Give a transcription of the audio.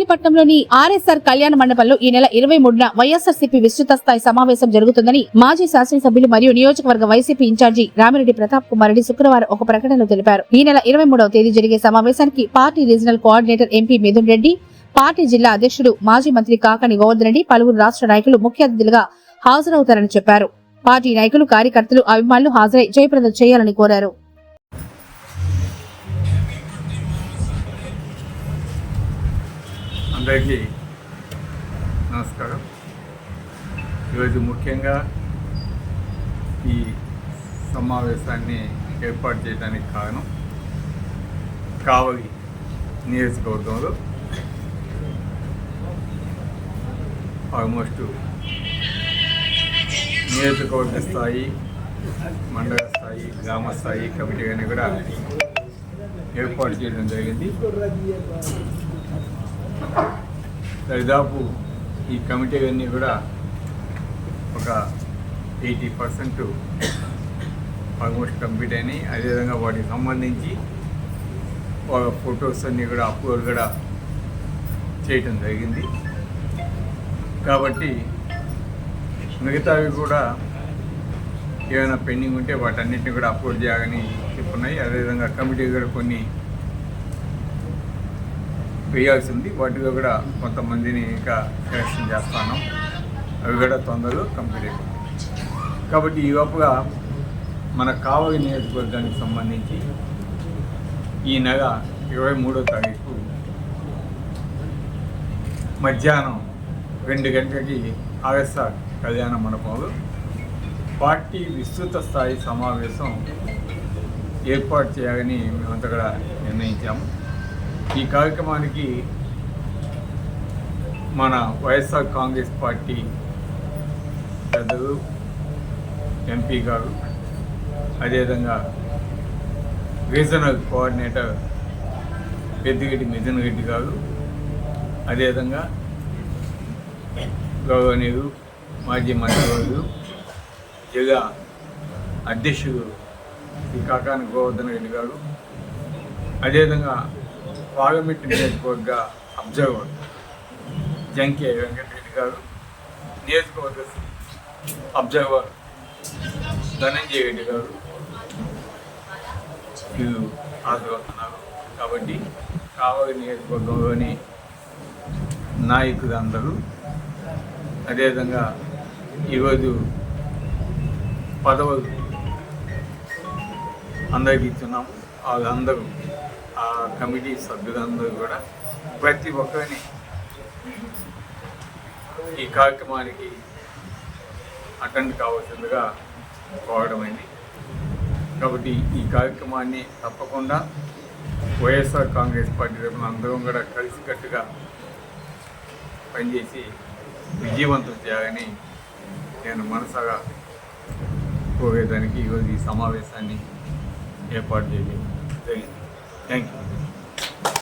మచిలీపట్నంలోని RSR కళ్యాణ మండపంలో ఈ నెల ఇరవై మూడున వైఎస్ఆర్సీపీ విస్తృత స్థాయి సమావేశం జరుగుతుందని మాజీ శాసనసభ్యులు మరియు నియోజకవర్గ వైసీపీ ఇన్ఛార్జి రామిరెడ్డి ప్రతాప్ కుమార్ రెడ్డి శుక్రవారం ఒక ప్రకటనలో తెలిపారు. ఈ నెల ఇరవై మూడవ తేదీ జరిగే సమావేశానికి party regional coordinator MP Mithun Reddy party జిల్లా అధ్యక్షుడు మాజీ మంత్రి కాకాని గోవర్ధన్ రెడ్డి పలువురు రాష్ట్ర నాయకులు ముఖ్య అతిథులుగా హాజరవుతారని చెప్పారు. పార్టీ నాయకులు కార్యకర్తలు అభిమానులు హాజరై జయప్రదం చేయాలని కోరారు. అందరికీ నమస్కారం. ఈరోజు ముఖ్యంగా ఈ సమావేశాన్ని ఏర్పాటు చేయడానికి కారణం కావలి నియోజకవర్గంలో ఆల్మోస్ట్ నియోజకవర్గ స్థాయి మండల స్థాయి గ్రామ స్థాయి కమిటీ అని కూడా ఏర్పాటు చేయడం జరిగింది. దరిదాపు ఈ కమిటీ అన్నీ కూడా ఒక ఎయిటీ పర్సెంట్ ఆల్మోస్ట్ కంప్లీట్ అయినాయి. అదేవిధంగా వాటికి సంబంధించి ఒక ఫొటోస్ అన్నీ కూడా అప్లోడ్ కూడా చేయటం జరిగింది. కాబట్టి మిగతావి కూడా ఏమైనా పెండింగ్ ఉంటే వాటన్నిటిని కూడా అప్లోడ్ చేయాలని చెప్పున్నాయి అదేవిధంగా కమిటీ కూడా కొన్ని వేయాల్సి ఉంది వాటిలో కూడా కొంతమందిని ఇంకా సెలక్షన్ చేస్తాను. అవి కూడా తొందరలో కంప్లీట్ అయిపోతాయి. కాబట్టి ఈ లోపుగా మన కావలి నియోజకవర్గానికి సంబంధించి ఈ నెల ఇరవై మూడో తారీఖు మధ్యాహ్నం రెండు గంటలకి ఆర్ఎస్ఆర్ కళ్యాణ మండపంలో పార్టీ విస్తృత స్థాయి సమావేశం ఏర్పాటు చేయాలని మేమంతా కూడా నిర్ణయించాము. ఈ కార్యక్రమానికి మన వైఎస్ఆర్ కాంగ్రెస్ పార్టీ పెద్దలు ఎంపీ గారు అదేవిధంగా రీజనల్ కోఆర్డినేటర్ పెద్దిరెడ్డి మిథున్ రెడ్డి గారు అదేవిధంగా గౌరవనీయులు మాజీ మంత్రివర్యులు జిల్లా అధ్యక్షుడు శ్రీ కాకాని గోవర్ధన్ రెడ్డి గారు అదేవిధంగా పార్లమెంట్ నియోజకవర్గ అబ్జర్వర్ జంకే వెంకటరెడ్డి గారు నియోజకవర్గ అబ్జర్వర్ ధనంజయ రెడ్డి గారు వీరు హాజరవుతున్నారు. కాబట్టి కావలి నియోజకవర్గంలోని నాయకులు అందరూ అదేవిధంగా ఈరోజు పదవులు అందరికి ఇస్తున్నాము. వాళ్ళందరూ ఆ కమిటీ సభ్యులందరూ కూడా ప్రతి ఒక్కరిని ఈ కార్యక్రమానికి అటెండ్ కావాల్సిందిగా కోరడమైంది కాబట్టి ఈ కార్యక్రమాన్ని తప్పకుండా వైఎస్ఆర్ కాంగ్రెస్ పార్టీ తరఫున అందరం కూడా కలిసికట్టుగా పనిచేసి విజయవంతం చేయాలని నేను మనసాగా కోరేదానికి ఈరోజు ఈ సమావేశాన్ని ఏర్పాటు చేయడం జరిగింది. Thank you.